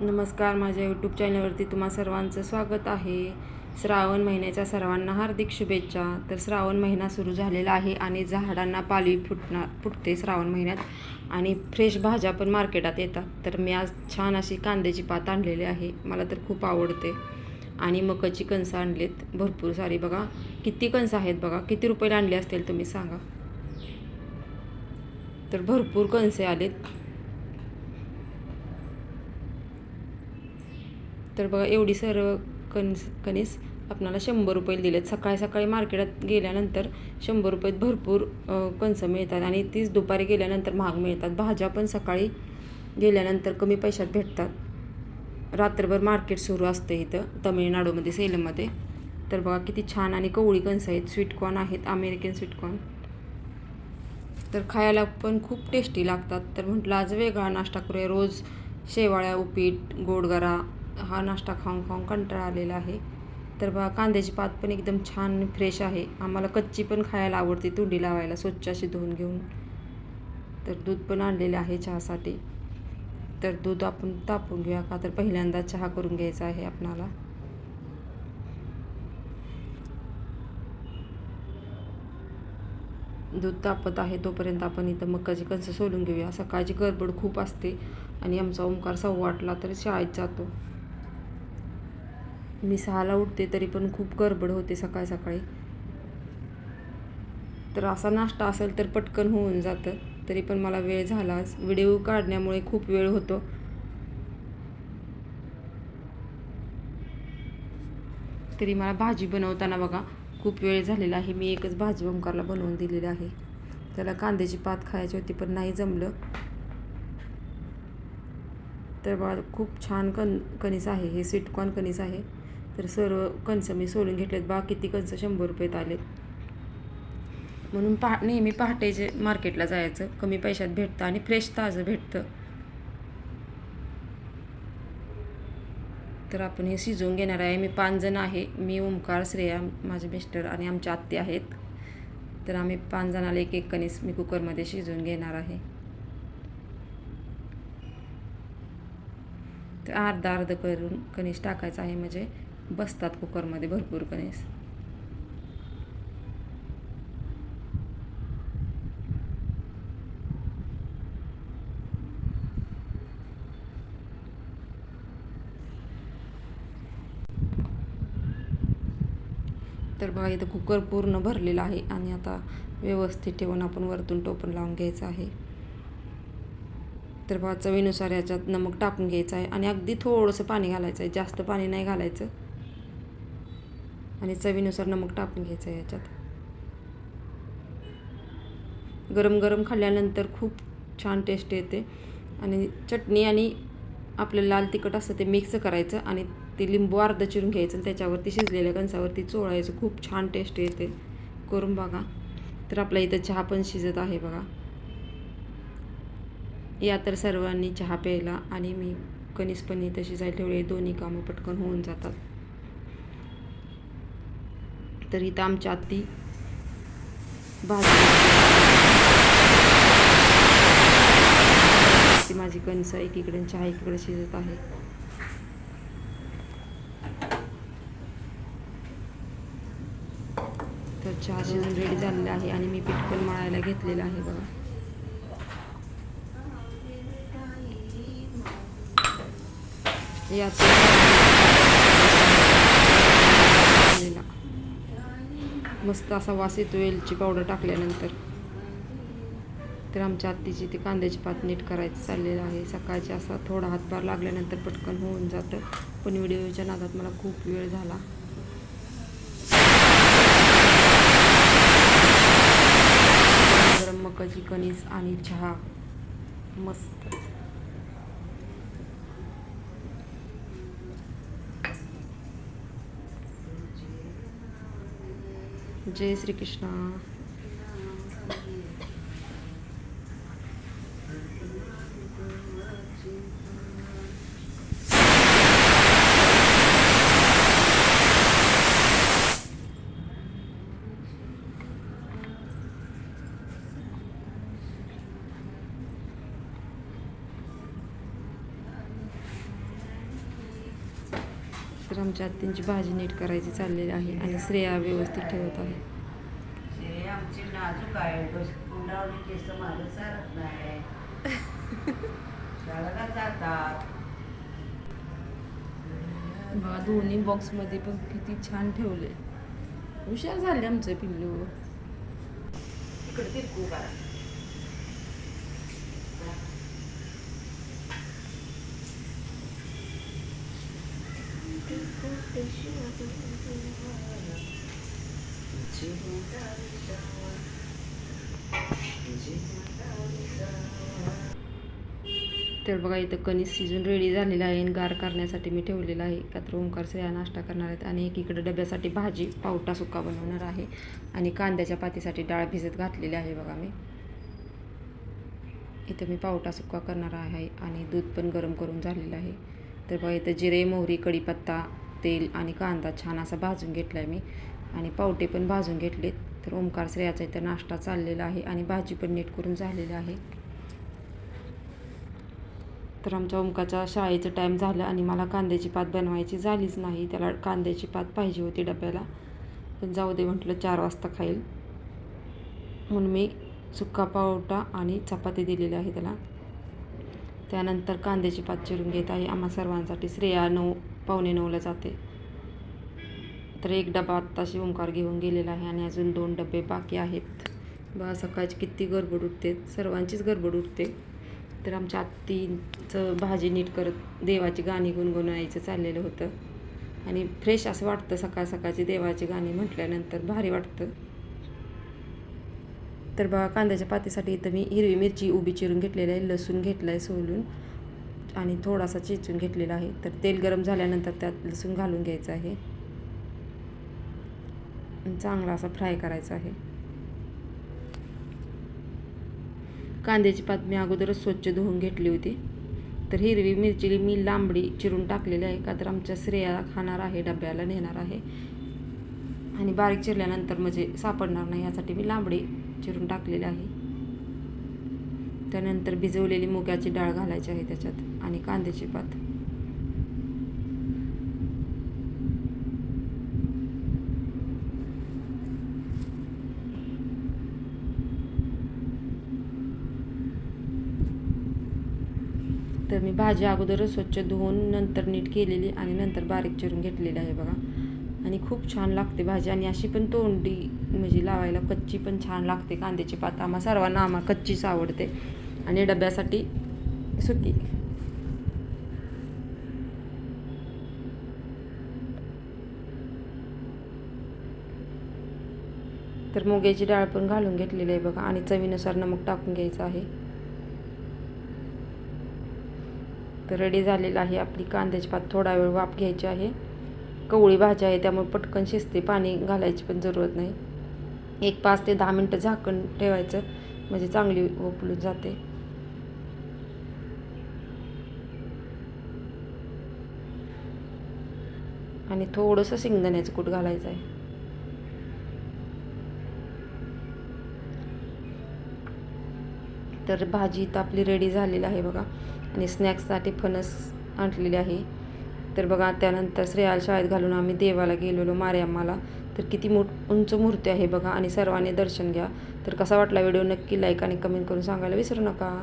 नमस्कार माझ्या यूट्यूब चॅनलवरती तुम्हा सर्वांचं स्वागत आहे. श्रावण महिन्याच्या सर्वांना हार्दिक शुभेच्छा. तर श्रावण महिना सुरू झालेला आहे आणि झाडांना पालवी फुटणार फुटते श्रावण महिन्यात आणि फ्रेश भाज्या पण मार्केटात येतात. तर मी आज छान अशी कांद्याची पात आणलेली आहे. मला तर खूप आवडते. आणि मकाची कणसं आणलीत. भरपूर सारी बघा. किती कणसं आहेत बघा. किती रुपयाला आणले असतील तुम्ही सांगा. तर भरपूर कणसे आलेत. तर बघा एवढी सर्व कणस कणीस आपणाला शंभर रुपये दिलेत. सकाळी सकाळी मार्केटात गेल्यानंतर शंभर रुपयात भरपूर कणसं मिळतात आणि तीच दुपारी गेल्यानंतर महाग मिळतात. भाज्या पण सकाळी गेल्यानंतर कमी पैशात भेटतात. रात्रभर मार्केट सुरू असतं इथं तमिळनाडूमध्ये सेलममध्ये. तर बघा किती छान आणि कवळी कणसं आहेत. स्वीटकॉर्न आहेत अमेरिकन स्वीटकॉर्न तर खायला पण खूप टेस्टी लागतात. तर म्हटलं आज वेगळा नाश्ता करूया. रोज शेवाळ्या उपीट गोडगरा हा नाश्ता खाऊन खाऊन कंटाळा आलेला आहे. तर बघा कांद्याची पात पण एकदम छान फ्रेश आहे. आम्हाला कच्ची पण खायला आवडते तुंडी लावायला स्वच्छ अशी धुवून घेऊन. तर दूध पण आणलेले आहे चहासाठी. तर दूध आपण तापून घेऊया का? तर पहिल्यांदा चहा करून घ्यायचा आहे आपणाला. दूध तापत आहे तोपर्यंत आपण इथं मकाची कणसं सोलून घेऊया. सकाळची गडबड खूप असते आणि आमचा ओंकार सव्वा तर शाळेत जातो. मी सहाला उठते तरी पण खूप गडबड होते सकाळी सकाळी. तर असा नाश्ता असेल तर पटकन होऊन जातं. तरी पण मला वेळ झालाच व्हिडिओ काढण्यामुळे खूप वेळ होतो. तरी मला भाजी बनवताना बघा खूप वेळ झालेला आहे. मी एकच भाजी ओंकारला बनवून दिलेली आहे. त्याला कांद्याची पात खायची होती पण नाही जमलं. तर बघा खूप छान कण कणीस आहे. हे स्वीटकॉर्न कणीस आहे. तर सर्व कणसं मी सोलून घेतलेत. बा किती कणसं शंभर रुपयेत आलेत. म्हणून पहा नेहमी पहाटे जे मार्केटला जायचं कमी पैशात भेटतं आणि फ्रेश ताजं भेटतं. तर आपण हे शिजवून घेणार आहे. मी पाच जण आहे. मी ओंकार श्रेया माझे मिस्टर आणि आमच्या आत्ते आहेत. तर आम्ही पाच जणाला एक एक कणीस मी कुकरमध्ये शिजवून घेणार आहे. तर अर्धा अर्ध करून कणीस टाकायचं आहे. म्हणजे बसतात कुकरमध्ये भरपूर कणीस. तर बघा इथं कुकर पूर्ण भरलेलं आहे आणि आता व्यवस्थित ठेवून आपण वरतून टोपण लावून घ्यायचं आहे. तर बघा चवीनुसार याच्यात नमक टाकून घ्यायचं आहे आणि अगदी थोडंसं पाणी घालायचं आहे. जास्त पाणी नाही घालायचं. आणि चवीनुसार नमक टाकून घ्यायचं आहे याच्यात. गरम गरम खाल्ल्यानंतर खूप छान टेस्ट येते. आणि चटणी आणि आपलं लाल तिखट असतं ते मिक्स करायचं आणि ते लिंबू अर्ध चिरून घ्यायचं आणि त्याच्यावरती शिजलेल्या कणसावरती चोळायचं. खूप छान टेस्ट येते. करून बघा. तर आपला इथं चहा पण शिजत आहे बघा. या तर सर्वांनी चहा प्यायला आणि मी कणीस पण इथं शिजायला ठेवले दोन्ही कामं पटकन होऊन जातात. तर इथं आमच्या आत्ती भाजी माझी कणसं एकीकडे चहा एकीकडे शिजत आहे. तर चहा शिजून रेडी झालेला आहे आणि मी पीठ मळायला घेतलेलं आहे बघा. याचं मस्त असा वास येतो वेलची पावडर टाकल्यानंतर. तर आमच्या आत्तीची ती कांद्याची पात नीट करायचं चाललेलं आहे. सकाळची असा थोडा हातभार लागल्यानंतर पटकन होऊन जातं. पण व्हिडिओच्या नादात मला खूप वेळ झाला. गरम मकाची कणीस आणि चहा. मस्त. जय श्री तर आमच्या आत्यांची भाजी नीट करायची चाललेली आहे आणि श्रेया व्यवस्थित ठेवत आहे. बघा दोन्ही बॉक्समध्ये पण किती छान ठेवले. हुशार झाले आमचे पिल्लू. इकडे तिरकू करा तर बघा इथं कणीस शिजून रेडी झालेलं आहे आणि गार करण्यासाठी मी ठेवलेला आहे. का तर ओंकार स्त्रिया नाश्ता करणार आहेत आणि एकीकडे डब्यासाठी भाजी पावटा सुका बनवणार आहे. आणि कांद्याच्या पातीसाठी डाळ भिजत घातलेली आहे बघा मी. इथं मी पावटा सुका करणार आहे आणि दूध पण गरम करून झालेलं आहे. तर बघा इथं जिरे मोहरी कढीपत्ता तेल आणि कांदा छान असा भाजून घेतला आहे मी. आणि पावटे पण भाजून घेतलेत. तर ओंकार श्रेयाचा इथं नाश्ता चाललेला आहे आणि भाजी पण नीट करून झालेली आहे. तर आमच्या ओमकाच्या शाळेचं टाईम झालं आणि मला कांद्याची पात बनवायची झालीच नाही. त्याला कांद्याची पात पाहिजे होती डब्याला. पण जाऊ दे म्हटलं चार वाजता खाईल. म्हणून मी सुक्का पावटा आणि चपाती दिलेली आहे त्याला. त्यानंतर कांद्याची पात चिरून घेत आहे. आम्हा सर्वांसाठी श्रेया नऊ पावणे नऊला जाते. तर एक डबा आत्ताशी ओंकार घेऊन गेलेला आहे आणि अजून दोन डबे बाकी आहेत. बा सकाळची किती गडबड उठते? सर्वांचीच गडबड उठते. तर आमच्या आत्तीचं भाजी नीट करत देवाची गाणी गुणगुणायचं चाललेलं होतं. आणि फ्रेश असं वाटतं सकाळ सकाळची देवाची गाणी म्हटल्यानंतर भारी वाटतं. तर बघा कांद्याच्या पातीसाठी इथं मी हिरवी मिरची उभी चिरून घेतलेली आहे लसूण घेतलं आहे सोलून. आणि थोडासा चेचून घेतलेला आहे. तर तेल गरम झाल्यानंतर त्यात लसूण घालून घ्यायचं आहे. चांगला असा फ्राय करायचा आहे. कांद्याची पात मी अगोदरच स्वच्छ धुवून घेतली होती. तर हिरवी मिरची मी लांबडी चिरून टाकलेली आहे. का तर आमच्या श्रेया खाणार आहे डब्याला नेणार आहे. आणि बारीक चिरल्यानंतर म्हणजे सापडणार नाही यासाठी मी लांबडी चिरून टाकलेली आहे. त्यानंतर भिजवलेली मुगाची डाळ घालायची आहे त्याच्यात. आणि कांद्याची पात. तर मी भाजी अगोदरच स्वच्छ धुवून नंतर नीट केलेली आणि नंतर बारीक चिरून घेतलेली आहे बघा. आणि खूप छान लागते भाजी आणि अशी पण तोंडी म्हणजे लावायला कच्ची पण छान लागते कांद्याची पात. आम्हा सर्वांना आम्हा कच्चीच आवडते. आणि डब्यासाठी सुकी. तर मुग्याची डाळ पण घालून घेतलेली आहे बघा. आणि चवीनुसार नमक टाकून घ्यायचं आहे. तर रेडी झालेलं आहे आपली कांद्याची पात. थोडा वेळ वाफ घ्यायची आहे. कवळी भाजी आहे त्यामुळे पटकन शिजते. पाणी घालायची पण जरूरत नाही. एक पाच ते दहा मिनटं झाकण ठेवायचं. म्हणजे चांगली ओपलून जाते. आणि थोडंसं शेंगदाण्याचं कूट घालायचं आहे. तर भाजी तर आपली रेडी झालेली आहे बघा. आणि स्नॅक्ससाठी फणस आणलेली आहे. तर बघा त्यानंतर श्रेयाला शाळेत घालून आम्ही देवाला गेलेलो मार्याम्माला तर किती मोठ उंच मूर्ती आहे बघा. आणि सर्वांनी दर्शन घ्या. तर कसा वाटला व्हिडिओ? नक्की लाईक आणि कमेंट करून सांगायला विसरू नका.